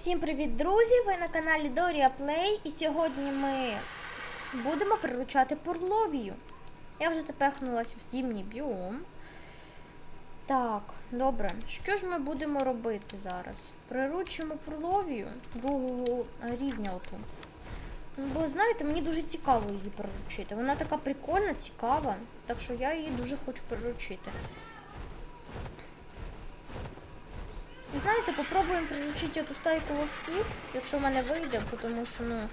Всім привіт, друзі! Ви на каналі Дорія Плей і сьогодні ми будемо приручати пурловію. Я вже тепехнулася в зимній біом. Так, добре. Що ж ми будемо робити зараз? Приручимо пурловію другого рівня оту. Бо знаєте, мені дуже цікаво її приручити. Вона така прикольна, цікава, так що я її дуже хочу приручити. І знаєте, попробуємо приручити оту стайку вовків, якщо в мене вийде, тому що ну,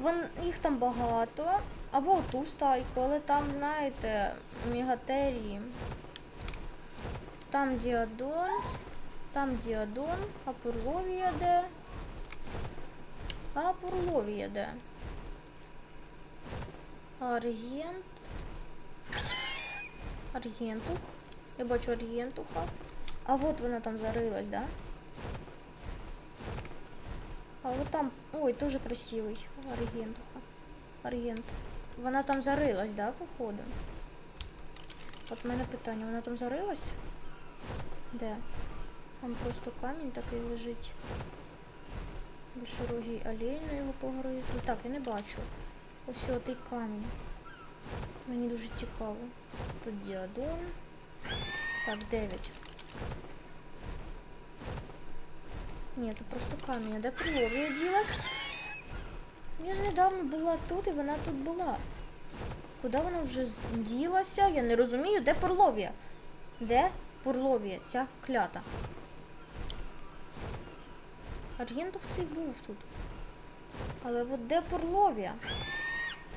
вон, їх там багато. Або оту стайку, але там, знаєте, мегатерії. Там діадон, там діадон, а пурловія де? А пурловія де? Аргент. Аргентух. Я бачу аргентуха. А вот вона там зарилась, да? А вот там... Ой, тоже красивий. Аргентуха. Аргент. Вона там зарилась, да, походу? От в мене питання, вона там зарилась? Де? Там просто камінь такий лежить. Більшорогий олень на його погризли. Так, я не бачу. Ось отий камінь. Мені дуже цікаво. Тут діадон. Так, 9. Ні, це просто камінь. А де Пурловія ділась? Я ж недавно була тут і вона тут була. Куди вона вже ділася? Я не розумію, де Пурловія? Де Пурловія? Ця клята. Аргентух цей був тут. Але от де Пурловія?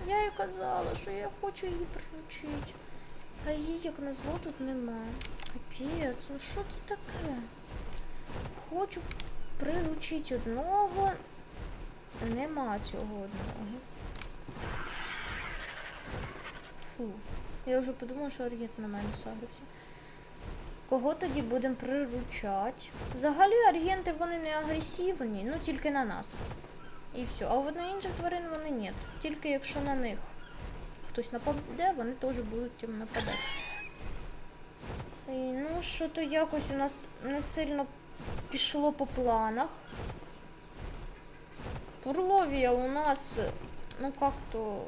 Я їй казала, що я хочу її приручити. А її, як назло, тут нема. Капець, ну що це таке? Хочу приручити одного. Нема цього одного. Фу. Я вже подумала, що аргент на мене сагрився. Кого тоді будемо приручати? Взагалі аргенти вони не агресивні, ну тільки на нас. І все. А от на інших тварин вони ні. Тільки якщо на них хтось нападе, вони теж будуть нападати. І, ну, що то якось у нас не сильно пішло по планах. Пурловія у нас, ну как-то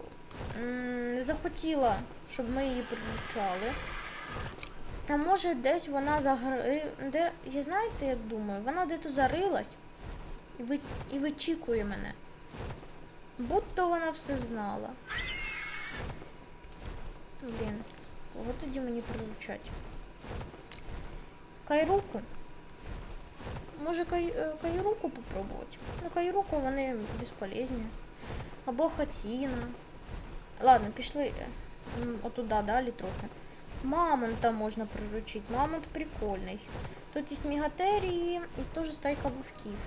не захотіла, щоб ми її приручали. А може десь вона загри... Де... Я знаєте, як думаю, вона де-то зарилась і, ви... і вичікує мене. Будто вона все знала. Блін, кого тоді мені приручать? Кайруку. Може кай... е, кайруку попробувати? Ну, кайруку вони безполезні. Або хатіна. Ладно, пішли е, отуда далі трохи. Мамонта можна приручити. Мамонт прикольний. Тут є мегатерії і теж стайка вовків.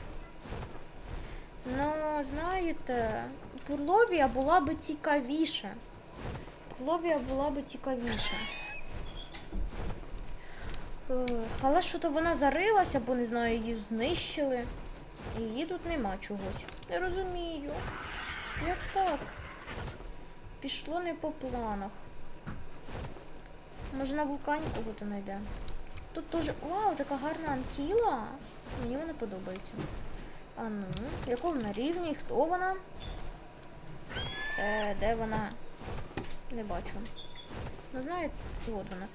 Ну, знаєте, Пурловія була би цікавіша. Пурловія була би цікавіша. Ех, Але що то вона зарилася, бо не знаю, її знищили. І її тут нема чогось. Не розумію. Як так? Пішло не по планах. Може на вулкані кого-то знайде. Тут теж. Вау, така гарна анкіла. Мені вона подобається. А ну, якого вона рівні? Хто вона? Е, де вона? Не бачу. Ну, знаєте, от вона.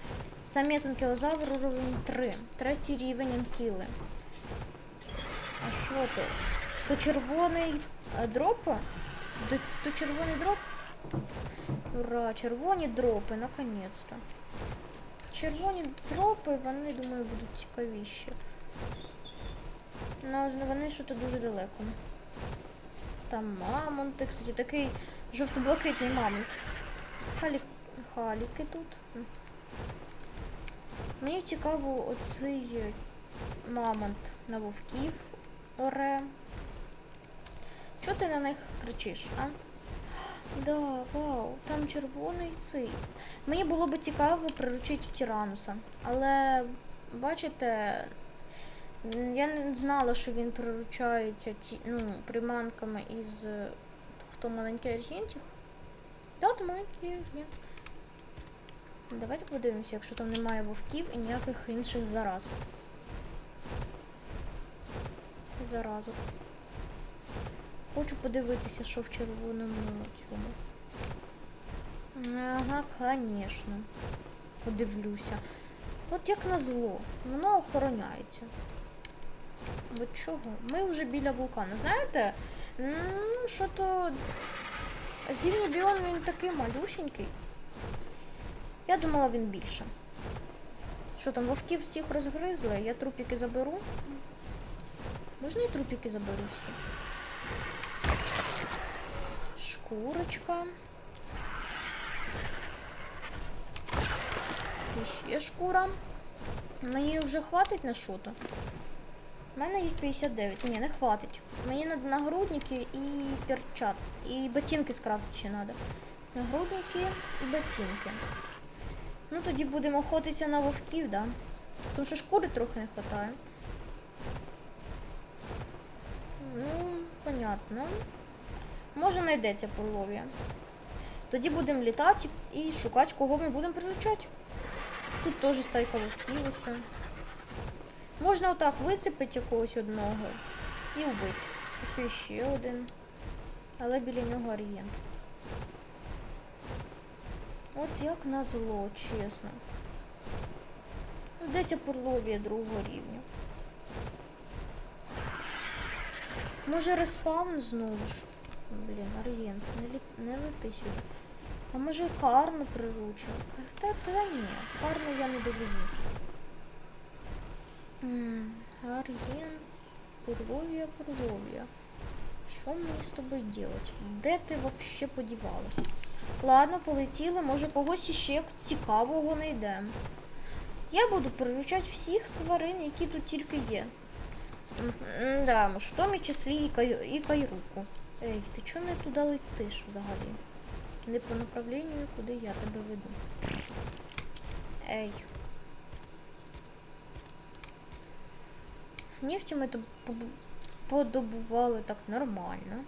Самець анкілозавр уровень 3. Третій рівень анкіли. А що то? То червоний е, дроп? То, то червоний дроп? Ура, червоні дропи, наконець-то. Червоні дропи, вони, думаю, будуть цікавіші. Ну, вони що то дуже далеко. Там мамонти, кстати, такий жовто-блакитний мамонт. Халі... Халіки тут. Мені цікаво оцей е, мамонт на вовків оре. Чого ти на них кричиш, а? Да, вау, там червоний цей. Мені було би цікаво приручити тирануса. Але, бачите, я не знала, що він приручається ті, ну, приманками із е, хто маленький аргентів. Да, то маленький. Давайте подивимося, якщо там немає вовків і ніяких інших зараз. Заразок. Хочу подивитися, що в червоному цьому. Ага, звісно. Подивлюся. От як назло, воно охороняється. От чого? Ми вже біля вулкану. Знаєте, ну, що то зимній біом він такий малюсенький. Я думала, він більше. Що там, вовків всіх розгризли, я трупики заберу. Можна і трупики заберу всі? Шкурочка. І ще шкура. Мені вже хватить на що-то. У мене є 59. Ні, не хватить. Мені надо нагрудники і перчат. І ботинки скрафтити ще треба. Нагрудники і ботинки. Ну тоді будемо охотитися на вовків, да? Тому що шкури трохи не вистачає. Ну, понятно. Може знайдеться полов'я. Тоді будемо літати і шукати, кого ми будемо приручати. Тут теж стайка вовків усе. Можна отак вицепити якогось одного і вбити. Ось ще один. Але біля нього арієнт. От як назло, чесно. Де ця другого рівня? Може респаун знову ж? Блін, арієнт, не, лі... не лети сюди. А може карну приручив? Та, та ні, карну я не довезу. М, Ар'єн, Пурловія, Пурловія. Що мені з тобою делать? Де ти вообще подівалась? Ладно, полетіли, може когось іще цікавого знайдемо. Я буду приручати всіх тварин, які тут тільки є. Да, може, в тому числі і, кай... і кайруку. Ей, ти чого не туди летиш взагалі? Не по направленню, куди я тебе веду. Ей. Нефті ми побу- подобували так нормально.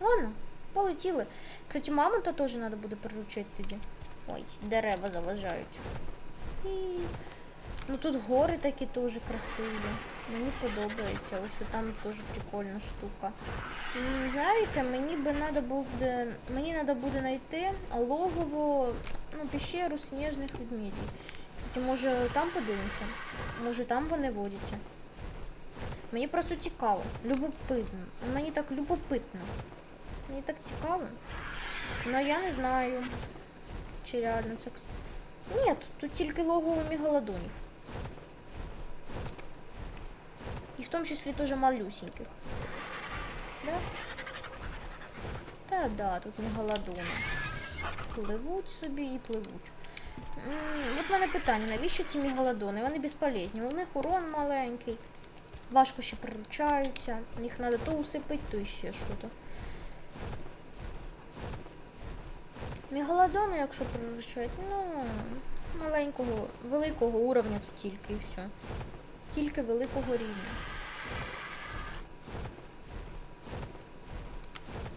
Ладно, полетіли. Кстати, мамонта теж треба буде приручити тоді. Ой, дерева заважають. І... Ну тут гори такі теж красиві. Мені подобається. Ось там теж прикольна штука. Знаєте, мені би надо буде. Мені треба буде знайти логово, ну, пещеру сніжних ведмедів. Кстати, може там подивимося? Може там вони водяться? Мені просто цікаво, любопитно. Мені так любопитно. Мені так цікаво. Но я не знаю, чи реально це. Ні, тут, тільки логово мегалодонів. І в тому числі теж малюсеньких. Да? Та да, тут мегалодони. Пливуть собі і пливуть. М, От в мене питання, навіщо ці мегалодони? Вони безполезні. У них урон маленький. Важко ще приручаються. Їх треба то усипити, то ще що-то. Мегалодони, якщо приручають, ну, маленького, великого уровня тут тільки і все. Тільки великого рівня.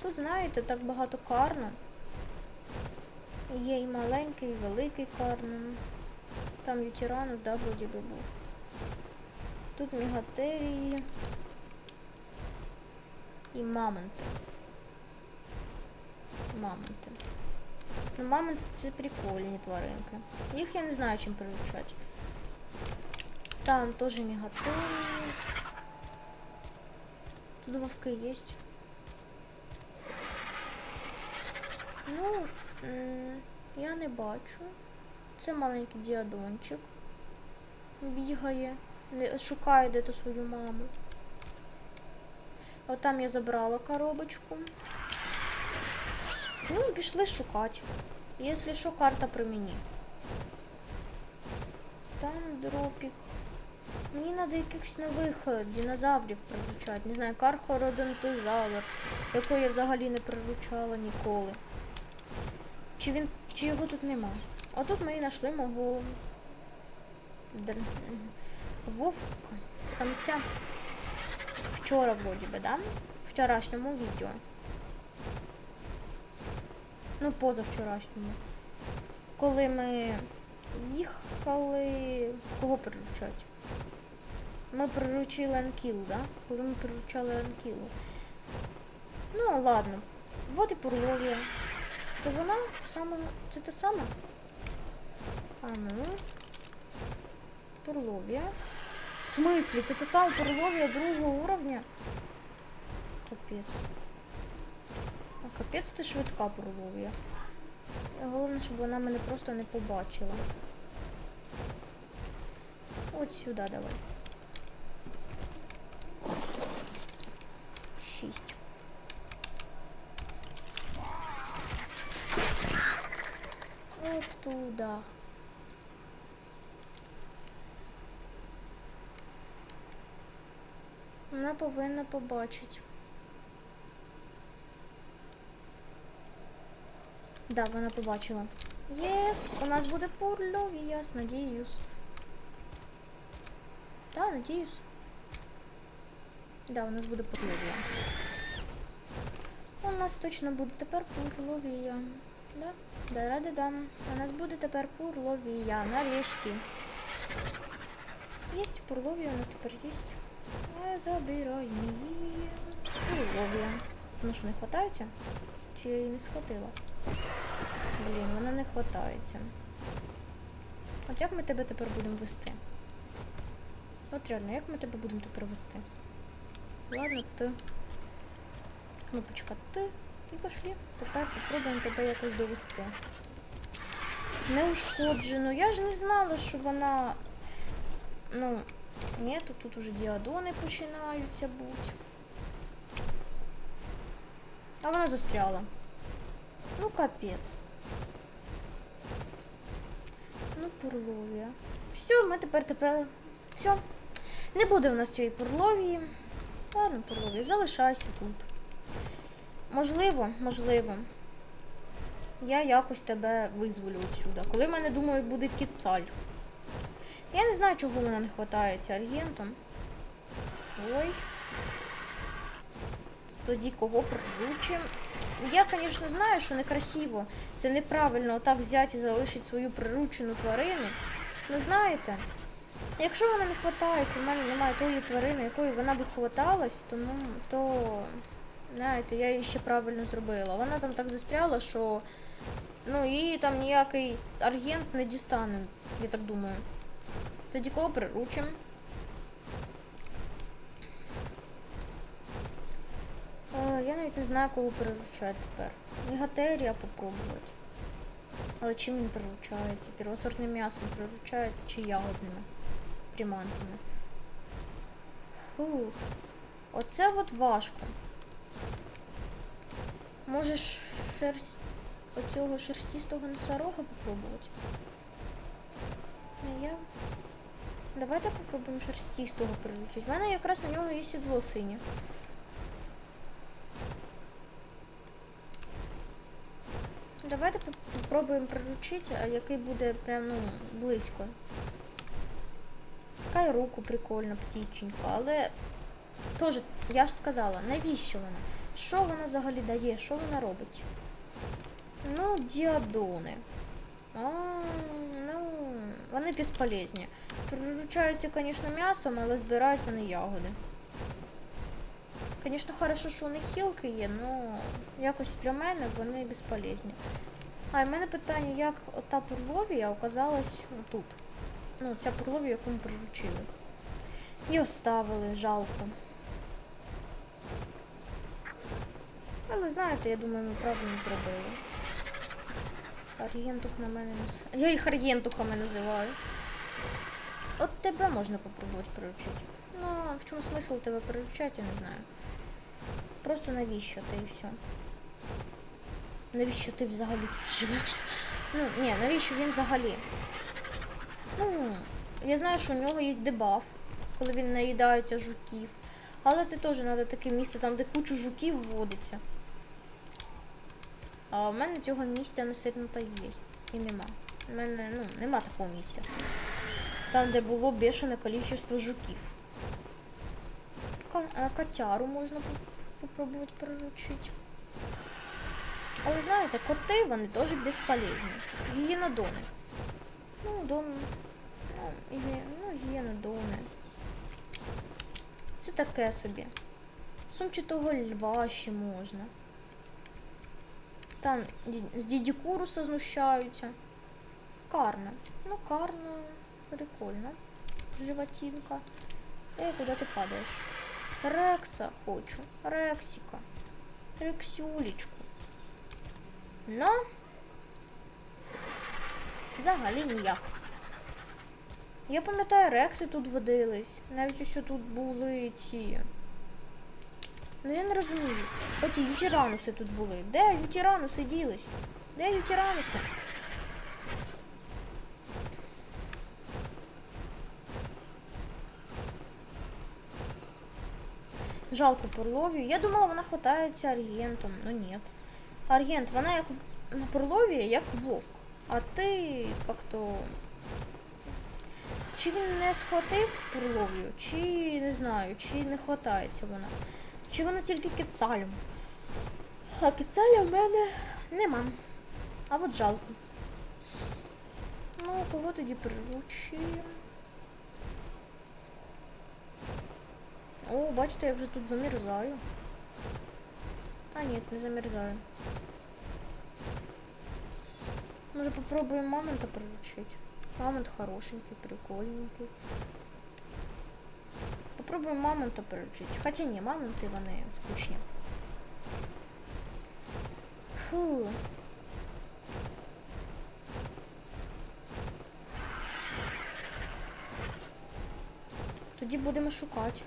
Тут, знаєте, так багато карна. Є і маленький, і великий карнен. Там ветеранус, да, вроді би був. Тут мегатерії. І мамонти. Мамонти. Ну, мамонти це прикольні тваринки. Їх я не знаю, чим приручати. Там теж мегатерії. Тут вовки є. Ну, я не бачу. Це маленький діадончик. Бігає. Не, шукає де-то свою маму. От там я забрала коробочку. Ну пішли шукати. Якщо що, карта при мені. Там дропік. Мені треба якихось нових е, динозаврів приручати. Не знаю, кархородонтозавр, якого я взагалі не приручала ніколи. Чи він. Чи його тут нема? А тут ми і знайшли мого вовка, самця. Вчора вроді би, да? В вчорашньому відео. Ну, позавчорашньому. Коли ми їхали. Кого приручати? Ми приручили Анкілу, да? Коли ми приручали Анкілу. Ну, ладно. Вот і Пурловія. Це вона? Те саме... Це те саме? А ну. Пурловія. В смислі? Це те саме другого уровня? Капець. А капець ти швидка Пурловія. Головне, щоб вона мене просто не побачила. От сюди давай. Шість. От туди. Вона повинна побачити. Да, вона побачила. Єс, у нас буде пурльовіяс, надіюсь. Да, надіюсь. Да, у нас буде пурловія. У нас точно буде тепер пурловія. Да? Да, ради дам. У нас буде тепер пурловія. Нарешті. Єсть пурловія, у нас тепер єсть. Забирай її. Пурловія. Ну що, не хватається? Чи я її не схватила? Блін, вона не хватається. От як ми тебе тепер будемо вести? От реально, як ми тебе будемо тепер вести? Ладно, ти. Кнопочка ти. І пошли. Тепер попробуємо тебе якось довести. Неушкоджено. Я ж не знала, що вона. Ну, ні, то тут уже діадони починаються бути. А вона застряла. Ну, капець. Ну, пурловія. Все, ми тепер тепер. Все. Не буде у нас цієї пурловії. Ладно, пурловія, залишайся тут. Можливо, можливо. Я якось тебе визволю отсюда. Коли в мене, думаю, буде кіцаль. Я не знаю, чого вона не хватається аргентом. Ой. Тоді кого приручим? Я, звісно, знаю, що некрасиво. Це неправильно отак взяти і залишити свою приручену тварину. Ну знаєте, якщо вона не хватається, в мене немає тої тварини, якої вона би хваталась, тому то, знаєте, я її ще правильно зробила. Вона там так застряла, що ну, її там ніякий аргент не дістане, я так думаю. Тоді кого приручим? Е, Я навіть не знаю, кого приручати тепер. Мегатерія попробувати. Але чим він приручається? Первосортним м'ясом приручається чи ягодними приманками? Фух. Оце от важко. Можеш шерсть оцього шерстістого носорога попробувати? А я. Давайте попробуємо шерстістого приручити. У мене якраз на нього є сідло синє. Давайте поп- попробуємо приручити, який буде прям ну, близько. Така й руку прикольна, птіченька, але теж, я ж сказала, навіщо вона? Що вона взагалі дає? Що вона робить? Ну, діадони. А, ну, вони безполезні. Приручаються, звісно, м'ясом, але збирають вони ягоди. Звісно, хорошо, що у них хілки є, але якось для мене вони безполезні. А, і в мене питання, як ота пурловія оказалась тут. Ну, ця пурловія, яку ми приручили. І оставили, жалко. Але знаєте, я думаю, ми правильно зробили. Ар'єнтух на мене не... Я їх ар'єнтухами називаю. От тебе можна попробувати приручити. Ну, в чому смисл тебе приручати, я не знаю. Просто навіщо ти і все. Навіщо ти взагалі тут живеш? Ну, ні, навіщо він взагалі? Ну, я знаю, що у нього є дебаф, коли він наїдається жуків. Але це теж треба таке місце, там, де кучу жуків вводиться. А в мене цього місця не сильно та є. І нема. У мене ну, нема такого місця. Там, де було бешене кількість жуків. А котяру можна поп- попробувати приручити. Але знаєте, коти вони теж безполезні. Гієнодони. Ну, дон. Ну, гі... ну гієнодони. Це таке собі. Сумчатого льва ще можна. Там з діді Куруса знущаються. Карна. Ну, карна прикольно. Животинка. Ей, куди ти падаєш? Рекса хочу. Рексіка. Рексюлечку. Ну. Взагалі ніяк. Я пам'ятаю, рекси тут водились. Навіть ось тут були ці. Ну я не розумію. Оці ютірануси тут були. Де ютірануси ділись? Де ютірануси? Жалко Пурловію. Я думала, вона хватається аргентом, ну ні. Аргент, вона як на Пурлові, як вовк. А ти як-то. Чи він не схватив Пурловію, чи не знаю, чи не хватається вона. Чи вона тільки кицалем. А кицаля в мене нема. А от жалко. Ну, кого тоді приручуємо? О, бачите, я вже тут замерзаю. А ні, не замерзаю. Може попробуємо мамонта приручить? Мамонт хорошенький, прикольненький. Попробуємо мамонта приручить. Хоча ні, мамонти вони скучні. Фу. Тоді будемо шукати.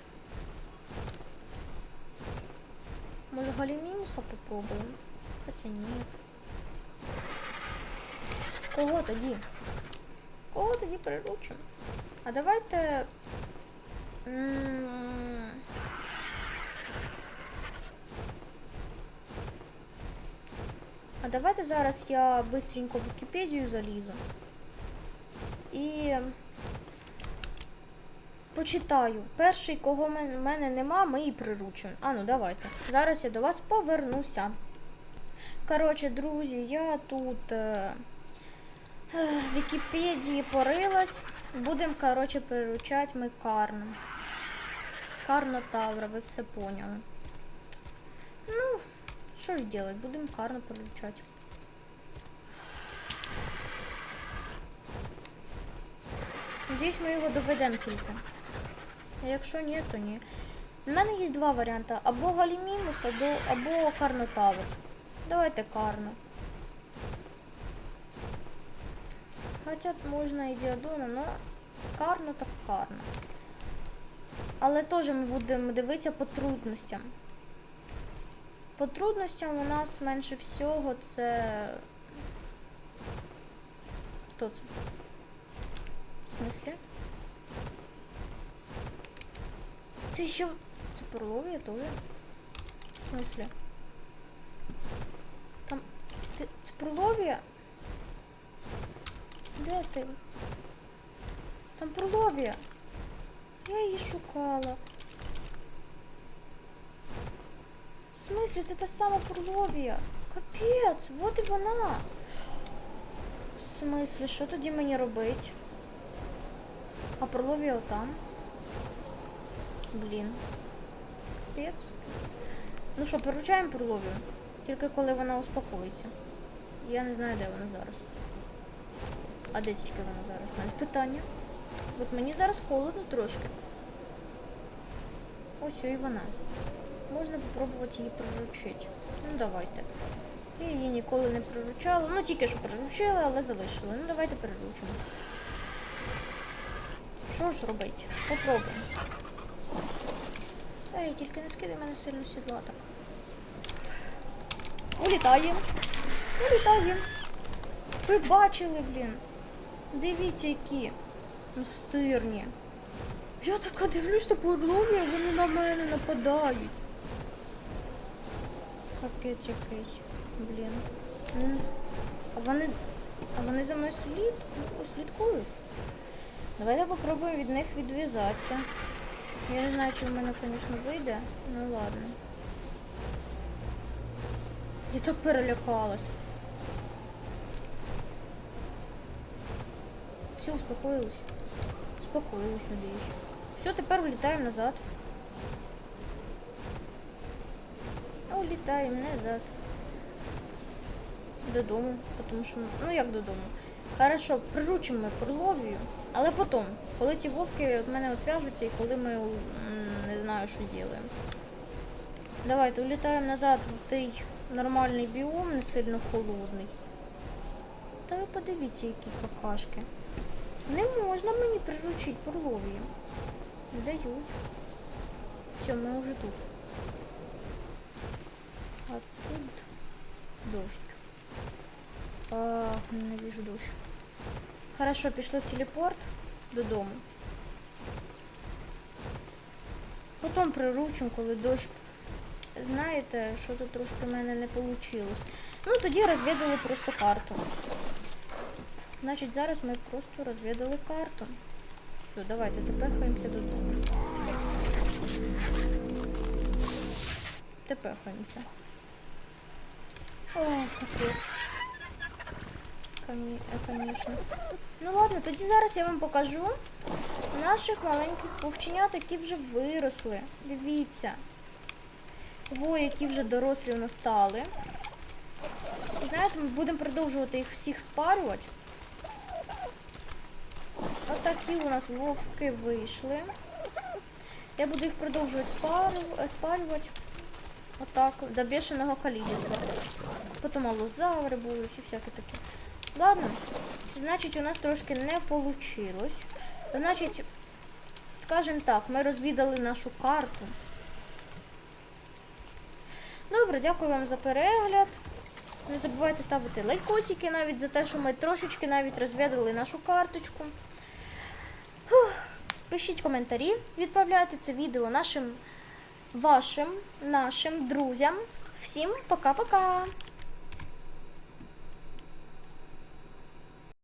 Може Галімімуса попробуємо? Хоча ні. Кого тоді? Кого тоді приручимо? А давайте. м, А давайте зараз я быстренько в Вікіпедію залізу. І почитаю. Перший, кого в мене нема, ми і приручимо. А ну давайте. Зараз я до вас повернуся. Коротше, друзі, я тут е, е, в Вікіпедії порилась. Будемо, коротше, приручати ми карну. Карно Тавра, ви все поняли. Ну, що ж делать, будемо карну приручати. Надіюсь, ми його доведемо тільки. А якщо ні, то ні. У мене є два варіанти. Або Галімімус, або, Карнотавр. Давайте Карно. Хоча можна і Діадона, але Карно так Карно. Але теж ми будемо дивитися по трудностям. По трудностям у нас менше всього це. Хто це? В смислі? Це що? Це перлові теж? В смислі? Там. Це, це перловія? Де ти? Там перловія. Я її шукала. В смислі, це та сама перловія. Капець, от і вона. В смислі, що тоді мені робить? А перловія отам. Блін. Капець. Ну що, приручаємо перловію. Тільки коли вона успокоїться. Я не знаю, де вона зараз. А де тільки вона зараз? У мене питання. От мені зараз холодно трошки. Ось і вона. Можна попробувати її приручити. Ну давайте. Я її ніколи не приручала. Ну тільки що приручила, але залишила. Ну давайте приручимо. Що ж робити? Попробуємо. Ей, тільки не скидай мене сильно з сідла так. Улітаємо. Улітаємо. Ви бачили, блін. Дивіться, які настирні. Я така дивлюсь на порлові, а вони на мене нападають. Капець якийсь. Блін. А вони. А вони за мною слід... слідкують. Давайте попробуємо від них відв'язатися. Я не знаю, чи в мене, звісно, вийде. Ну ладно. Я так перелякалась. Все, успокоилась. Успокоилась, надеюсь. Все, тепер улітаємо назад. улітаємо назад. Додому, тому що, ну як додому. Хорошо, приручимо ми Пурловію, але потім, коли ці вовки від мене відв'яжуться і коли ми не знаю, що робимо. Давайте улітаємо назад в той нормальний біом, не сильно холодний. Та ви подивіться, які какашки. Не можна мені приручити Пурловію. Не дають. Все, ми вже тут. А тут дождь. Ах, ненавижу дождь. Хорошо, пішли в телепорт додому. Потім приручимо, коли дощ. Знаєте, що тут трошки в мене не вийшло. Ну, тоді розвідали просто карту. Значить, зараз ми просто розвідали карту. Все, давайте тепехаємося додому. Тепехаємося. Ох, капець. Коні- е, Конечно. Ну ладно, тоді зараз я вам покажу наших маленьких вовченят, які вже виросли. Дивіться. Во, які вже дорослі у нас стали. Знаєте, ми будемо продовжувати їх всіх спарювати. Отакі у нас вовки вийшли. Я буду їх продовжувати спарю- е, спарювати. Отак, до бешеного количества. Потім алозаври будуть і всяке таке. Ладно, значить, у нас трошки не вийшло. Значить, скажімо так, ми розвідали нашу карту. Добре, дякую вам за перегляд. Не забувайте ставити лайкосики навіть за те, що ми трошечки навіть розвідали нашу карточку. Пишіть коментарі, відправляйте це відео нашим вашим, нашим друзям. Всім пока-пока!